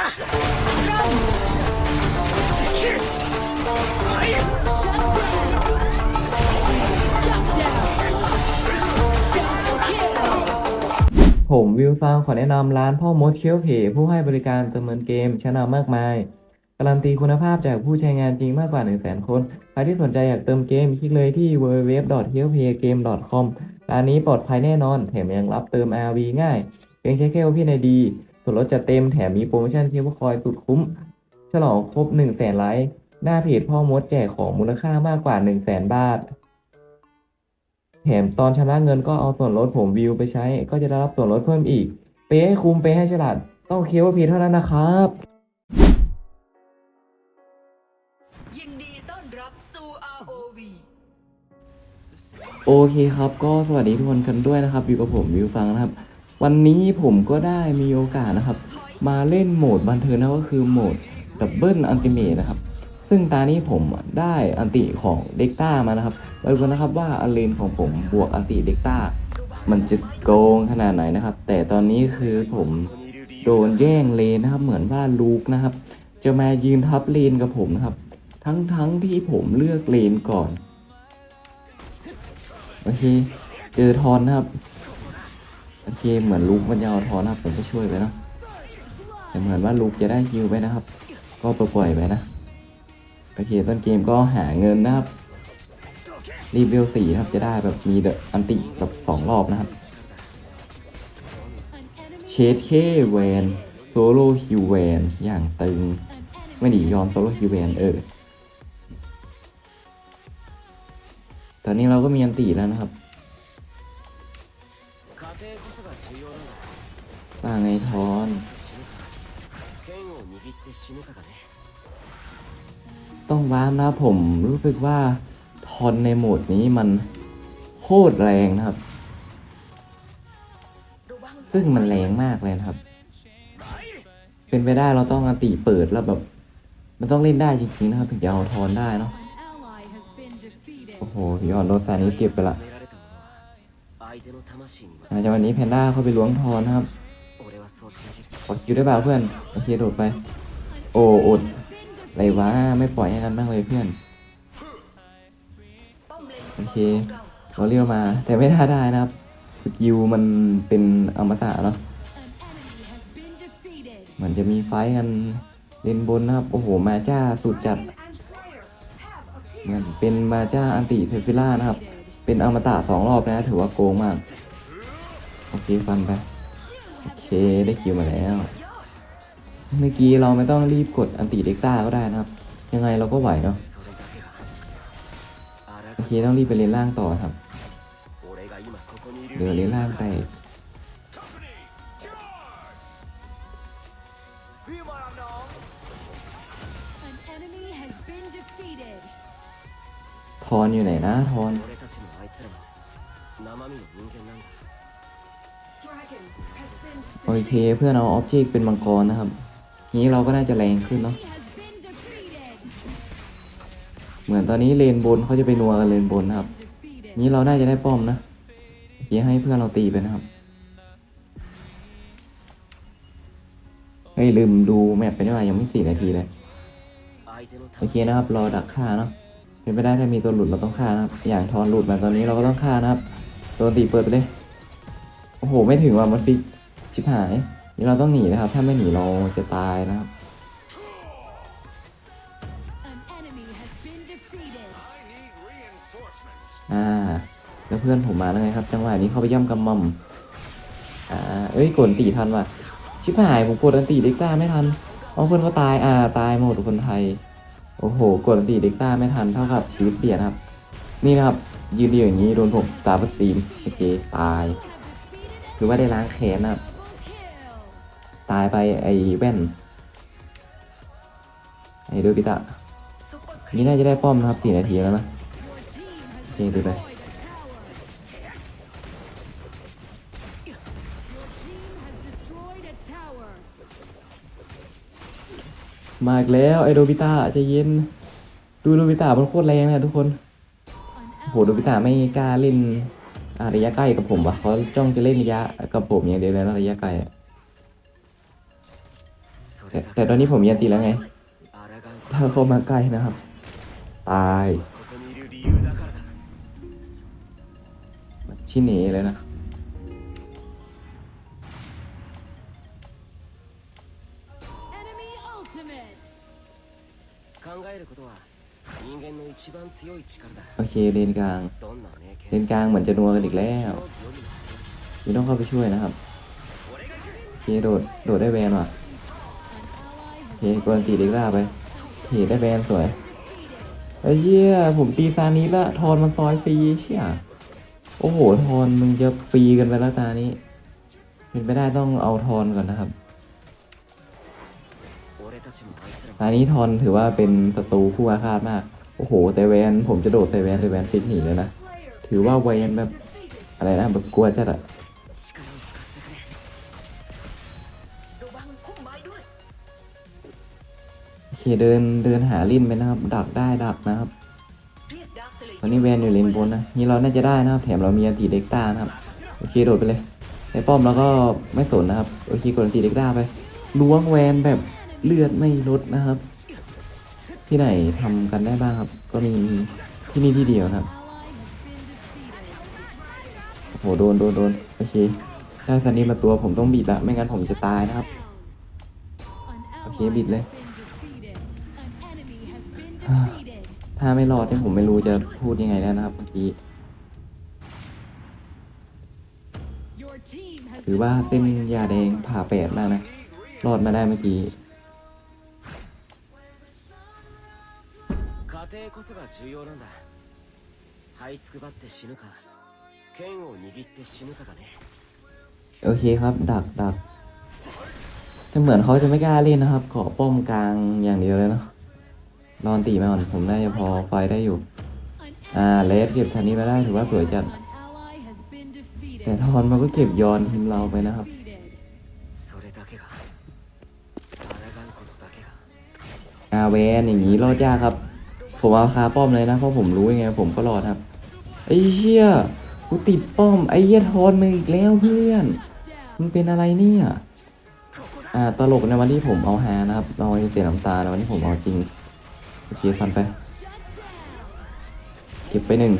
ผมวิวซังขอแนะนำร้านพ่อมดเคียวเพผู้ให้บริการเติมเงินเกมชั้นนำมากมาย การันตีคุณภาพจากผู้ใช้งานจริงมากกว่า 100,000 คน ใครที่สนใจอยากเติมเกม คลิกเลยที่ w w w h e l p a y g a m e c o m ร้านนี้ปลอดภัยแน่นอน แถมยังรับเติม RV ง่าย เพียงใช้แค่ OP ID ส่วนลดจะเต็มแถมมีโปรโมชั่นเคียวคอยสุดคุ้ม ฉลองครบ1 0 0 0 0แสนไลค์หน้าเพจพ่อมดแจกของมูลค่ามากกว่า 1 0 0 0 0แสนบาท แถมตอนชำระเงินก็เอาส่วนลดผมวิวไปใช้ ก็จะได้รับส่วนลดเพิ่มอีก เปย์ให้คุ้มเปย์ให้ฉลาด ต้องเคียวพีเท่านั้นนะครับยินดีต้อนรับสู่ ROV โอเคครับ ก็สวัสดีทุกคนกันด้วยนะครับ อยู่กับผมวิวฟังนะครับ วันนี้ผมก็ได้มีโอกาสนะครับ มาเล่นโหมดบันเทิงนะก็คือโหมดดับเบิลอันติเมทนะครับ ซึ่งตานี้ผมได้อันติของเด็กต้ามานะครับไปดูกันนะครับว่าอันเลนของผมบวกอันติเด็กต้า มันจะโกงขนาดไหนนะครับ แต่ตอนนี้คือผมโดนแย่งเลนนะครับ เหมือนว่าลูกนะครับ จะมายืนทับเลนกับผมนะครับ ทั้งทั้งที่ผมเลือกเลนก่อนโอเคเจอทอนนะครับ โอเคเหมือนลูกมันจะเอาทอนนะครับผมก็ช่วยไปนอะแต่เหมือนว่าลูกจะได้ฮิวไปนะครับ ก็ปล่อยไปนะโอเคต้นเกมก็หาเงินนะครับรีวิวสี่นะครับจะได้แบบมีเดอะอันติแบบสองรอบนะครับเชดเคแวนโซโล่ฮิวแวนอย่างตึงไม่หนียอมโซโล่ฮิวแวนเออตอนนี้เราก็มีอันติแล้วนะครับ ว่าไงทอนต้องว้ามนะผมรู้สึกว่าทอนในโหมดนี้มันโคตรแรงนะครับ ซึ่งมันแรงมากเลยครับ เป็นไปได้เราต้องอติเปิดแล้วแบบ มันต้องเล่นได้จริงๆนะครับถึงจะเอาทอนได้เนาะโอ้โหยอนรถซานี้เก็บไปละหลัจากวันนี้แพนด้าเข้าไปล้วงทอนครับ ขอคิวได้เปล่าเพื่อนโอเคโดดไป โอ้อดอะไรวะไม่ปล่อยให้กันบ้างเลยเพื่อนโอเคเราเรียกมา แต่ไม่ได้ได้นะครับสกิลมันเป็นอมตะเนาะเหมือนจะมีไฟกันเลนบนนะครับ โอ้โห มาจ้าสุดจัด เหมือนเป็นมาจ้าอันติเทฟิล่านะครับ เป็นอมตะสองรอบนะ ถือว่าโกงมาก โอเค ฟันไป โอเคได้คิวมาแล้ว เมื่อกี้เราไม่ต้องรีบกดอันติเด็กต้าก็ได้นะครับ ยังไงเราก็ไหวเนาะโอเคต้องรีบไปเลนล่างต่อครับเดี๋ยวเลนล่างไปทอนอยู่ไหนนะทอน โอเคเพื่อนเอาออบเจกต์เป็นมังกรนะครับ นี้เราก็น่าจะแรงขึ้นเนาะเหมือนตอนนี้เลนบนเขาจะไปนัวกันเลนบนนะครับ นี้เราน่าจะได้ป้อมนะเดี๋ยวให้เพื่อนเราตีไปนะครับเฮ้ยลืมดูแมปไปนี่ว่ายังไม่สี่นาทีเลยโอเคนะครับรอดักฆ่าเนาะเป็นไปได้ถ้ามีตัวหลุดเราต้องฆ่านะครับอย่างทอนหลุดมาตอนนี้เราก็ต้องฆ่านะครับตัวตีเปิดไปเลย โอ้โห ไม่ถึงว่ามันฟิกชิบหาย นี่เราต้องหนีนะครับ ถ้าไม่หนีเราจะตายนะครับ An enemy has been defeated. อ่า แล้วเพื่อนผมมาแล้วไงครับ จังหวะนี้เขาไปย่ำกำมั่มอ่า เอ้ย กดอันตีทันว่ะ ชิบหาย ผมกดอันตีเด็กต้าไม่ทันเอาเพื่อนเขาตาย อ่า ตายหมดคนไทย โอ้โห กดอันตีเด็กต้าไม่ทันเท่ากับชีวิตเปลี่ยนครับ นี่นะครับ ยืนเดียวอย่างนี้โดนผมตาร์บัสตีมโอเค ตาย You have defeated ถือว่าได้ล้างแค้นนะครับ ตายไปไอ้แว่น ไอ้โดบิตะซุปเปอร์ครีนี่น่าจะได้ป้อมนะครับสี่นาทีแล้วนะ Your team has Okay, do that. destroyed a tower. Your team has destroyed a tower. มาอีกแล้วไอโดบิตะจะเย็น ดูโดบิตะมันโคตรแรงนะทุกคนโหโดบิตะไม่กล้าเล่น ระยะใกล้กับผมวะเขาจ้องจะเล่นระยะกับผมอย่างเดียวเลยนะระยะไกลอะแต่แต่ตอนนี้ผมยันตีแล้วไง ถ้าเขามาใกล้นะครับ ตายชิหนีเลยนะโอเคเลนกลาง เส้นกลางเหมือนจะนัวกันอีกแล้วยูต้องเข้าไปช่วยนะครับเฮโดดโดดได้แวนว่ะเฮกวนตีเด็กล่าไปเฮได้แวนสวยไอ้เหี้ยผมตีซานี้ละทอนมันซอยฟรีเชี่ยโอ้โหทอนมึงจะฟรีกันไปแล้วตานี้เป็นไปได้ต้องเอาทอนก่อนนะครับตานี้ทอนถือว่าเป็นศัตรูคู่อาฆาตมาก โอ้โหแต่แวนผมจะโดดแต่แวนแต่แวนฟิกหนีเลยนะ ถือว่าเวนแบบ อะไรนะแบบกลัวใช่อะโอเคเดินเดินหาลินไปนะครับ ดักได้ดักนะครับ ตอนนี้เวนอยู่ลินบนนะนี่เราน่าจะได้นะครับ แถมเรามีอันตีเด็กตานะครับโอเคโดดไปเลยในป้อมแล้วก็ไม่สนนะครับโอเคกดอันตีเด็กต้าไปล้วงแวนแบบเลือดไม่ลดนะครับ ที่ไหนทำกันได้บ้างครับ ก็มีที่นี่ที่เดียวครับ โอ้โหโดนโดนโดนโอเคถ้าซันนี้มาตัวผมต้องบิดละไม่งั้นผมจะตายนะครับ An Okay, ally bịt has lên. been defeated. An enemy has been defeated. ถ้าไม่รอดเนี่ยผมไม่รู้จะพูดยังไงแล้วนะครับเมื่อกี้ Your team has ถือว่าเส้น destroyed a ยาแดง tower. ผ่าแปดมากนะ รอดมาได้เมื่อกี้ 家庭こそが重要なんだ這いつくばって死ぬか 剣を握って死ぬかだね โอเคครับ ดักดักจะเหมือนเขาจะไม่กล้าเล่นนะครับ ขอป้อมกลางอย่างเดียวเลยเนาะรอนตีมาก่อนผมน่าจะพอไฟได้อยู่ An อ่าเลสเก็บทันนี้มาได้ถือว่าสวยจัด An ally has been defeated. แต่ทอนมันก็เก็บยอนทีมเราไปนะครับ Defeated. それだけが抗うことだけが อาแวนอย่างนี้รอดยากครับ ผมเอาคาป้อมเลยนะ เพราะผมรู้ยังไง ผมก็รอดครับไอ้เหี้ย กูติดป้อมไอ้เหี้ยทอนมึงอีกแล้วเพื่อน มันเป็นอะไรเนี่ย อ่าตลกในวันที่ผมเอาฮานะครับเราเสียน้ำตาในวันที่ผมเอาจริงโอเคฟันไป เก็บไปหนึ่ง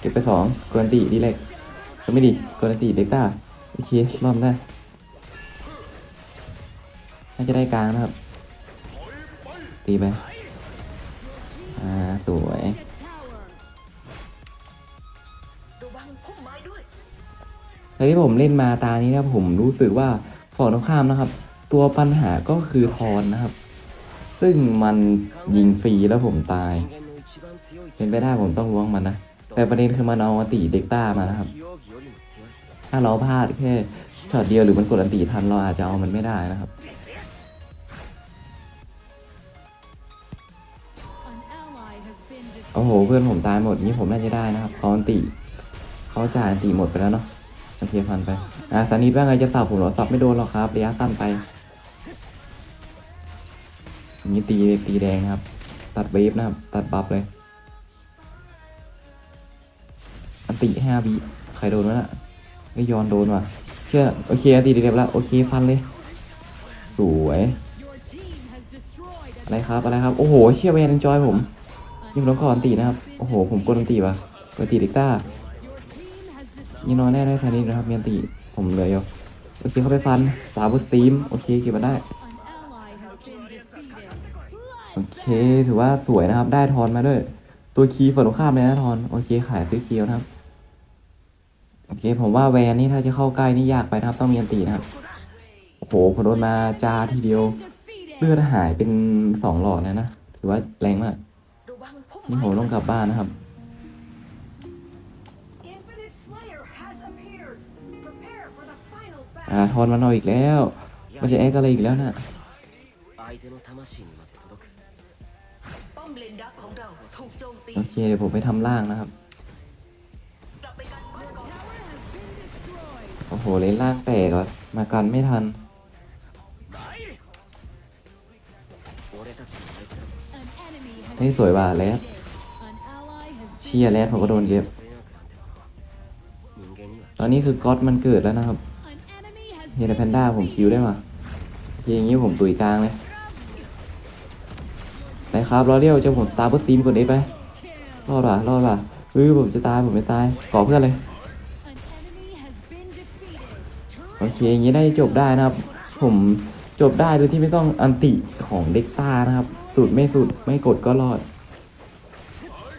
เก็บไปสองกวนตีดีเล็กก็ไม่ดีกวนตีเด็กต้าโอเครอบได้น่าจะได้กลางนะครับ ตีไป อ่า สวย งฮ้ยที่ผมเล่นมาตานี้นะผมรู้สึกว่าฝั่งตงข้ามนะครับ ตัวปัญหาก็คือทอนนะครับ ซึ่งมันยิงฟรีแล้วผมตาย เป็นไปได้ผมต้องล้วงมันนะแต่ประเด็นคือมันเอาอนตีเด็กต้ามานะครับ ถ้าเราพลาดแค่ช็อตเดียวหรือมันกดอันตีทันเราอาจจะเอามันไม่ได้นะครับ โอ้โหเพื่อนผมตายหมดนี่ผมน่าจะได้นะครับตอนตี เขาจ่ายอันติหมดไปแล้วเนาะโอเคพันไป อะสานิดว่าไงจะสับผมหรอสับไม่โดนหรอกครับระยะสั้นไปอย่างนี้ตีตีแดงครับ ตัดเวฟนะครับ ตัดบัฟเลย อันติห้าวิใครโดนวะน่ะไม่ยอนโดนว่ะเชื่อโอเคอันติเรียบแล้วโอเคฟันเลย สวยอะไรครับอะไรครับ โอ้โหเชี่ยแวนจอยผมยิงน้องก่อนตีนะครับ โอ้โห ผมกดอันตีว่ะกดตีด็กต้า ยิงนอนแน่ได้ทันนี้นะครับเมียนตีผมเหลืออยู่โอเคเข้าไปฟันสาวสตีมโอเคเก็บมาได้โอเคถือว่าสวยนะครับ ได้ทอนมาด้วย ตัวคีย์ฝั่งตรงข้ามเลยนะทอนโอเคขายซื้อคีย์นะครับโอเคผมว่าแวนนี่ถ้าจะเข้าใกล้นี่ยากไปนะครับต้องเมีอันตีนะครับโอ้โหผมโดนมาจาทีเดียวเลือดหายเป็นสองหลอดเลยนะถือว่าแรงมากนี่ผมต้องกลับบ้านนะครับ อาทอนมันเอยอีกแล้ว มันจะแอกอะไรอีกแล้วนะโอเคเดี๋ยวผมไปทำล่างนะครับ โอ้โหเลนล่างแตกแล้วมากันไม่ทันให้สวยว่ะแรดเชียแรดผมก็โดนเก็บ ตอนนี้คือก๊อตมันเกิดแล้วนะครับ เฮ been ลแพนด้าผมคิวได้มาอย่างงี้ผมตุยกลางเลยไหนครับรอเรียวจะผมตามบอสตีมกดเอไปรอดว่ะรอดว่ะเฮ้ยผมจะตายผมไม่ตายขอเพื่อนเลยโอเคอย่างนี้ได้จบได้นะครับ ผมจบได้โดยที่ไม่ต้องอันติของเด็กตานะครับ สุดไม่สุดไม่กดก็รอด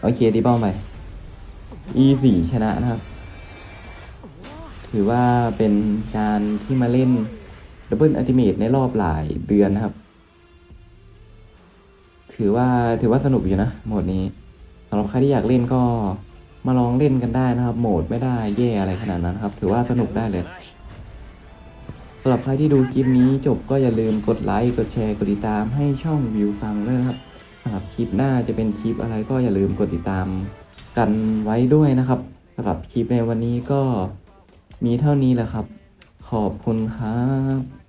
โอเคดีบ้าไป e สี่ชนะนะครับ ถือว่าเป็นการที่มาเล่นดับเบิลอัลติเมทในรอบหลายเดือนนะครับ ถือว่าถือว่าสนุกอยู่นะโหมดนี้สำหรับใครที่อยากเล่นก็มาลองเล่นกันได้นะครับ โหมดไม่ได้แย่อะไรขนาดนั้นครับ ถือว่าสนุกได้เลยสำหรับใครที่ดูคลิปนี้จบก็อย่าลืมกดไลค์กดแชร์กดติดตามให้ช่องวิวฟังด้วยนะครับสำหรับคลิปหน้าจะเป็นคลิปอะไรก็อย่าลืมกดติดตามกันไว้ด้วยนะครับสำหรับคลิปในวันนี้ก็ มีเท่านี้แหละครับ ขอบคุณครับ